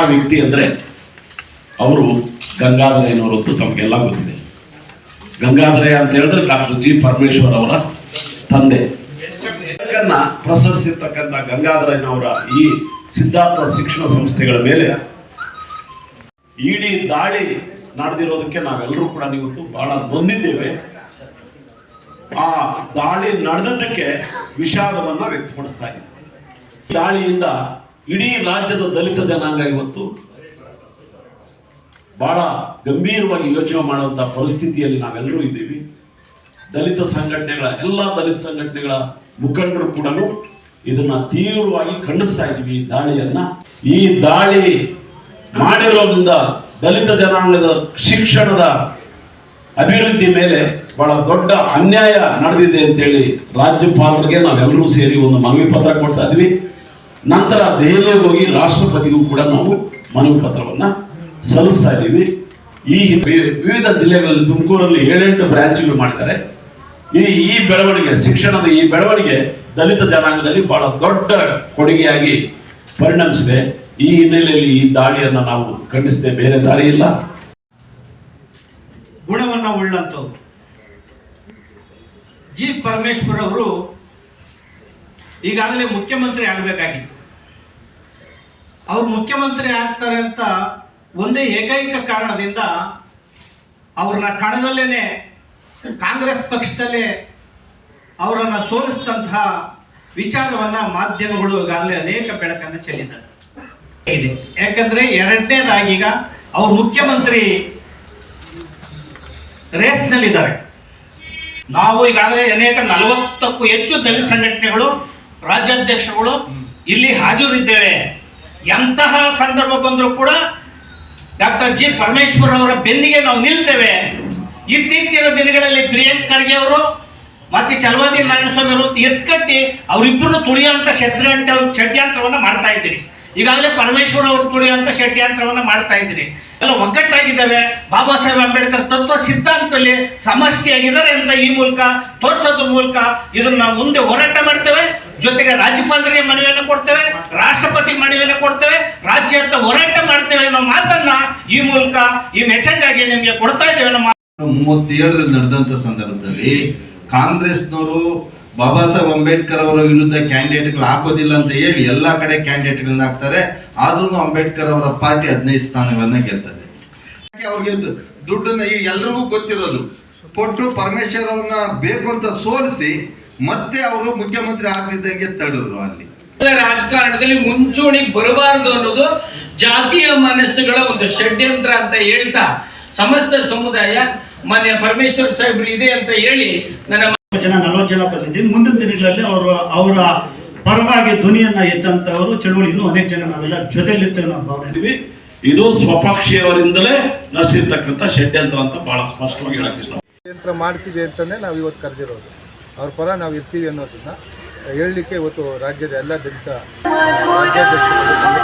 ಆ ವ್ಯಕ್ತಿ ಅಂದರೆ ಅವರು ಗಂಗಾಧರಯ್ಯನವರು ಅಂತ ತಮಗೆಲ್ಲ ಗೊತ್ತಿದೆ. ಗಂಗಾಧರಯ್ಯ ಅಂತ ಹೇಳಿದ್ರೆ ಡಾಕ್ಟರ್ ಜಿ ಪರಮೇಶ್ವರ್ ಅವರ ತಂದೆ. ಪ್ರಸರಿಸಿರ್ತಕ್ಕಂಥ ಗಂಗಾಧರಯ್ಯನವರ ಈ ಸಿದ್ಧಾರ್ಥ ಶಿಕ್ಷಣ ಸಂಸ್ಥೆಗಳ ಮೇಲೆ ಇಡೀ ದಾಳಿ ನಡೆದಿರೋದಕ್ಕೆ ನಾವೆಲ್ಲರೂ ಕೂಡ ನೀವು ಬಹಳ ನೊಂದಿದ್ದೇವೆ. ಆ ದಾಳಿ ನಡೆದದ್ದಕ್ಕೆ ವಿಷಾದವನ್ನ ವ್ಯಕ್ತಪಡಿಸ್ತಾ ಇದ್ದೀವಿ. ದಾಳಿಯಿಂದ ಇಡೀ ರಾಜ್ಯದ ದಲಿತ ಜನಾಂಗ ಇವತ್ತು ಬಹಳ ಗಂಭೀರವಾಗಿ ಯೋಚನೆ ಮಾಡುವಂತಹ ಪರಿಸ್ಥಿತಿಯಲ್ಲಿ ನಾವೆಲ್ಲರೂ ಇದ್ದೀವಿ. ದಲಿತ ಸಂಘಟನೆಗಳ, ಎಲ್ಲ ದಲಿತ ಸಂಘಟನೆಗಳ ಮುಖಂಡರು ಕೂಡ ಇದನ್ನ ತೀವ್ರವಾಗಿ ಖಂಡಿಸ್ತಾ ಇದ್ದೀವಿ. ಈ ದಾಳಿಯನ್ನ, ಈ ದಾಳಿ ಮಾಡಿರೋದ್ರಿಂದ ದಲಿತ ಜನಾಂಗದ ಶಿಕ್ಷಣದ ಅಭಿವೃದ್ಧಿ ಮೇಲೆ ಬಹಳ ದೊಡ್ಡ ಅನ್ಯಾಯ ನಡೆದಿದೆ ಅಂತೇಳಿ ರಾಜ್ಯಪಾಲರಿಗೆ ನಾವೆಲ್ಲರೂ ಸೇರಿ ಒಂದು ಮನವಿ ಪತ್ರ ಕೊಡ್ತಾ ಇದ್ವಿ ನಂತರ ದೆಹಲಿಗೆ ಹೋಗಿ ರಾಷ್ಟ್ರಪತಿಗೂ ಕೂಡ ನಾವು ಮನವಿ ಪತ್ರವನ್ನು ಸಲ್ಲಿಸ್ತಾ ಇದ್ದೀವಿ. ಈ ವಿವಿಧ ಜಿಲ್ಲೆಗಳಲ್ಲಿ ತುಮಕೂರಲ್ಲಿ ಏಳೆಂಟು ಬ್ರಾಂಚ್ಗಳು ಮಾಡ್ತಾರೆ. ಈ ಈ ಬೆಳವಣಿಗೆ, ಶಿಕ್ಷಣದ ಈ ಬೆಳವಣಿಗೆ ದಲಿತ ಜನಾಂಗದಲ್ಲಿ ಬಹಳ ದೊಡ್ಡ ಕೊಡುಗೆಯಾಗಿ ಪರಿಣಮಿಸಿದೆ. ಈ ಹಿನ್ನೆಲೆಯಲ್ಲಿ ಈ ದಾಳಿಯನ್ನು ನಾವು ಖಂಡಿಸದೆ. ಬೇರೆ ದಾರಿ ಇಲ್ಲ. ಗುಣವನ್ನು ಉಳ್ಳಂಥವ್ರು ಜಿ. ಪರಮೇಶ್ವರ್ ಅವರು ಈಗಾಗಲೇ ಮುಖ್ಯಮಂತ್ರಿ ಆಗಬೇಕಾಗಿತ್ತು. ಅವ್ರು ಮುಖ್ಯಮಂತ್ರಿ ಆಗ್ತಾರೆ ಅಂತ ಒಂದೇ ಏಕೈಕ ಕಾರಣದಿಂದ ಅವ್ರನ್ನ ಕಣದಲ್ಲೇನೆ ಕಾಂಗ್ರೆಸ್ ಪಕ್ಷದಲ್ಲೇ ಅವರನ್ನು ಸೋಲಿಸಿದಂತಹ ವಿಚಾರವನ್ನ ಮಾಧ್ಯಮಗಳು ಈಗಾಗಲೇ ಅನೇಕ ಬೆಳಕನ್ನು ಚೆಲ್ಲಿದ್ದಾರೆ. ಇದೆ ಯಾಕಂದರೆ ಎರಡನೇದಾಗಿ ಈಗ ಅವ್ರು ಮುಖ್ಯಮಂತ್ರಿ ರೇಸ್ನಲ್ಲಿದ್ದಾರೆ. ನಾವು ಈಗಾಗಲೇ ಅನೇಕ ನಲವತ್ತಕ್ಕೂ ಹೆಚ್ಚು ದಲಿತ ಸಂಘಟನೆಗಳು ರಾಜ್ಯಾಧ್ಯಕ್ಷರುಗಳು ಇಲ್ಲಿ ಹಾಜರಿದ್ದೇವೆ. ಎಂತಹ ಸಂದರ್ಭ ಬಂದರೂ ಕೂಡ ಡಾಕ್ಟರ್ ಜಿ ಪರಮೇಶ್ವರ್ ಅವರ ಬೆನ್ನಿಗೆ ನಾವು ನಿಲ್ತೇವೆ. ಇತ್ತೀಚಿನ ದಿನಗಳಲ್ಲಿ ಪ್ರಿಯಾಂಕ್ ಖರ್ಗೆ ಅವರು ಮತ್ತೆ ಚಲವಾದಿ ನಾರಾಯಣಸ್ವಾಮಿ ಅವರು ಎತ್ಕಟ್ಟಿ ಅವರಿಬ್ಬರು ತುಳಿಯುವಂತ ಷಡ್ಯಂಟ ಷಡ್ಯಂತ್ರವನ್ನ ಮಾಡ್ತಾ ಇದ್ದೀರಿ. ಈಗಾಗಲೇ ಪರಮೇಶ್ವರ್ ಅವರು ತುಳಿಯುವಂತ ಷಡ್ಯಂತ್ರವನ್ನು ಮಾಡ್ತಾ ಇದ್ದೀರಿ. ಎಲ್ಲ ಒಗ್ಗಟ್ಟಾಗಿದ್ದಾವೆ. ಬಾಬಾ ಸಾಹೇಬ್ ಅಂಬೇಡ್ಕರ್ ತತ್ವ ಸಿದ್ಧಾಂತದಲ್ಲಿ ಸಮಷ್ಟಿಯಾಗಿದ್ದಾರೆ ಅಂತ ಈ ಮೂಲಕ, ತೋರಿಸೋದ್ರ ಮೂಲಕ ಇದನ್ನ ನಾವು ಮುಂದೆ ಹೋರಾಟ ಮಾಡ್ತೇವೆ. ಜೊತೆಗೆ ರಾಜ್ಯಪಾಲರಿಗೆ ಮನವಿಯನ್ನು ಕೊಡ್ತೇವೆ, ರಾಷ್ಟ್ರಪತಿ ಮನವಿಯನ್ನು ಕೊಡ್ತೇವೆ ರಾಜ್ಯ ಅಂತ ಹೋರಾಟ ಮಾಡ್ತೇವೆ ಅನ್ನೋ ಮಾತನ್ನ ಈ ಮೂಲಕ ಈ ಮೆಸೇಜ್ ಆಗಿ ನಿಮಗೆ ಕೊಡ್ತಾ ಇದ್ದೇವೆ ಮೂವತ್ತೇಳರಲ್ಲಿ ನಡೆದಂತ ಸಂದರ್ಭದಲ್ಲಿ ಕಾಂಗ್ರೆಸ್ನವರು ಬಾಬಾ ಸಾಹೇಬ್ ಅಂಬೇಡ್ಕರ್ ಅವರ ವಿರುದ್ಧ ಕ್ಯಾಂಡಿಡೇಟ್ಗಳು ಹಾಕೋದಿಲ್ಲ ಅಂತ ಹೇಳಿ ಎಲ್ಲ ಕಡೆ ಕ್ಯಾಂಡಿಡೇಟ್ಗಳನ್ನ ಹಾಕ್ತಾರೆ. ಆದ್ರೂ ಅಂಬೇಡ್ಕರ್ ಅವರ ಪಾರ್ಟಿ ಹದಿನೈದು ಸ್ಥಾನಗಳನ್ನ ಗೆಲ್ತದೆ ಅವ್ರಿಗೆ ದುಡ್ಡನ್ನ ಈಗ ಎಲ್ರಿಗೂ ಗೊತ್ತಿರೋದು. ಕೊಟ್ಟು ಪರಮೇಶ್ವರ್ ಅವ್ರನ್ನ ಬೇಕು ಅಂತ ಸೋಲಿಸಿ ಮತ್ತೆ ಅವರು ಮುಖ್ಯಮಂತ್ರಿ ಆಗ್ತಿದ್ದಂಗೆ ತಡೆದ್ರು ಅಲ್ಲಿ. ಎಲ್ಲ ರಾಜಕಾರಣದಲ್ಲಿ ಮುಂಚೂಣಿಗೆ ಬರಬಾರದು ಅನ್ನೋದು ಜಾತಿಯ ಮನಸ್ಸುಗಳ ಒಂದು ಷಡ್ಯಂತ್ರ ಅಂತ ಹೇಳ್ತಾ ಸಮಸ್ತ ಸಮುದಾಯ ಮಾನ್ಯ ಪರಮೇಶ್ವರ್ ಸಾಹೇಬ್ರು ಇದೆ ಅಂತ ಹೇಳಿ ನನ್ನ ಜನ ನಲವತ್ತು ಜನ ಬಂದಿದ್ದೀನಿ ಮುಂದಿನ ದಿನಗಳಲ್ಲಿ ಅವರು ಅವರ ಪರವಾಗಿ ಧ್ವನಿಯನ್ನ ಎತ್ತಂತವರು ಚಳುವಳಿ ಇನ್ನೂ ಅನೇಕ ಜನ ನಾವೆಲ್ಲ ಜೊತೆಯಲ್ಲಿರ್ತೇವೆ ನಾವು ಭಾವನೆ. ಇದು ಸ್ವಪಕ್ಷೀಯವರಿಂದಲೇ ನಡೆಸಿರ್ತಕ್ಕಂಥ ಷಡ್ಯಂತ್ರ ಅಂತ ಬಹಳ ಸ್ಪಷ್ಟವಾಗಿ ಹೇಳಕ್ಕೆ ಮಾಡ್ತಿದೆ ಅಂತಲೇ ನಾವು ಇವತ್ತು ಕರೆದಿರೋದು. ಅವ್ರ ಪರ ನಾವು ಇರ್ತೀವಿ ಅನ್ನೋದನ್ನ ಹೇಳಲಿಕ್ಕೆ ಇವತ್ತು ರಾಜ್ಯದ ಎಲ್ಲ ದಲಿತ ರಾಜ್ಯಾಧ್ಯಕ್ಷರು